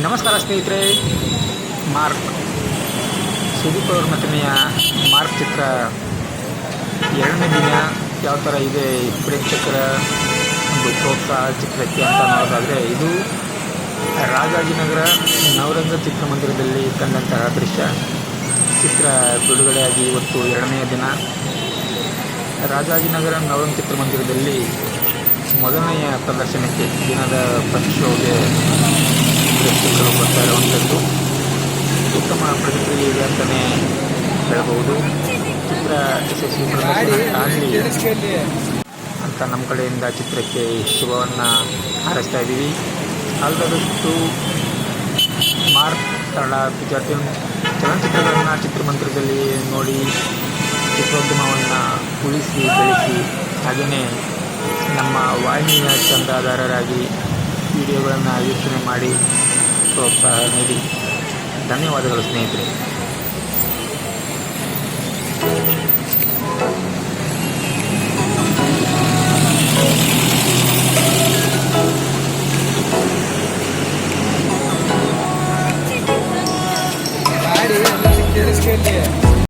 ನಮಸ್ಕಾರ ಸ್ನೇಹಿತರೆ. ಮಾರ್ಕ್ ಸುದೀಪ್ ಅವ್ರ ನಟನೆಯ ಮಾರ್ಕ್ ಚಿತ್ರ ಎರಡನೇ ದಿನ ಯಾವ ಥರ ಇದೆ ಪ್ರೇಕ್ಷಕರ ಒಂದು ಪ್ರೋತ್ಸಾಹ ಚಿತ್ರಕ್ಕೆ ಅಂತ ನೋಡೋದಾದರೆ ಇದು ರಾಜಾಜಿನಗರ ನವರಂಗ ಚಿತ್ರಮಂದಿರದಲ್ಲಿ ಕಂಡಂತಹ ದೃಶ್ಯ. ಚಿತ್ರ ಬಿಡುಗಡೆಯಾಗಿ ಇವತ್ತು ಎರಡನೆಯ ದಿನ. ರಾಜಾಜಿನಗರ ನವರಂಗ ಚಿತ್ರಮಂದಿರದಲ್ಲಿ ಮೊದಲನೆಯ ಪ್ರದರ್ಶನಕ್ಕೆ ದಿನದ ಪ್ರತಿ ಪ್ರೇಕ್ಷಕರು ಬರ್ತಾ ಇರುವಂಥದ್ದು ಉತ್ತಮ ಪ್ರತಿಕ್ರಿಯೆ ಇದೆ ಅಂತಲೇ ಹೇಳಬಹುದು ಚಿತ್ರ ಯಶಸ್ವಿ ಆಗಲಿ ಅಂತ ನಮ್ಮ ಕಡೆಯಿಂದ ಚಿತ್ರಕ್ಕೆ ಶುಭವನ್ನು ಹಾರೈಸ್ತಾ ಇದ್ದೀವಿ. ಅಲ್ಲದಷ್ಟು ಮಾರ್ಕ್ ವಿದ್ಯಾರ್ಥಿ ಫಿಲ್ಮ್ ಚಲನಚಿತ್ರಗಳನ್ನು ಚಿತ್ರಮಂದಿರದಲ್ಲಿ ನೋಡಿ ಚಿತ್ರೋದ್ಯಮವನ್ನು ಉಳಿಸಿ, ಬೆಳೆಸಿ ಹಾಗೆಯೇ ನಮ್ಮ ವಾಹಿನಿಯ ಚಂದಾದಾರರಾಗಿ ವಿಡಿಯೋಗಳನ್ನು ವೀಕ್ಷಣೆ ಮಾಡಿ ಪ್ರೋತ್ಸಾಹ ನೀಡಿ ಧನ್ಯವಾದಗಳು ಸ್ನೇಹಿತರೆ ಗಾಡಿ ಕೇಳಿಸ್ಕೊಳ್ಳಿ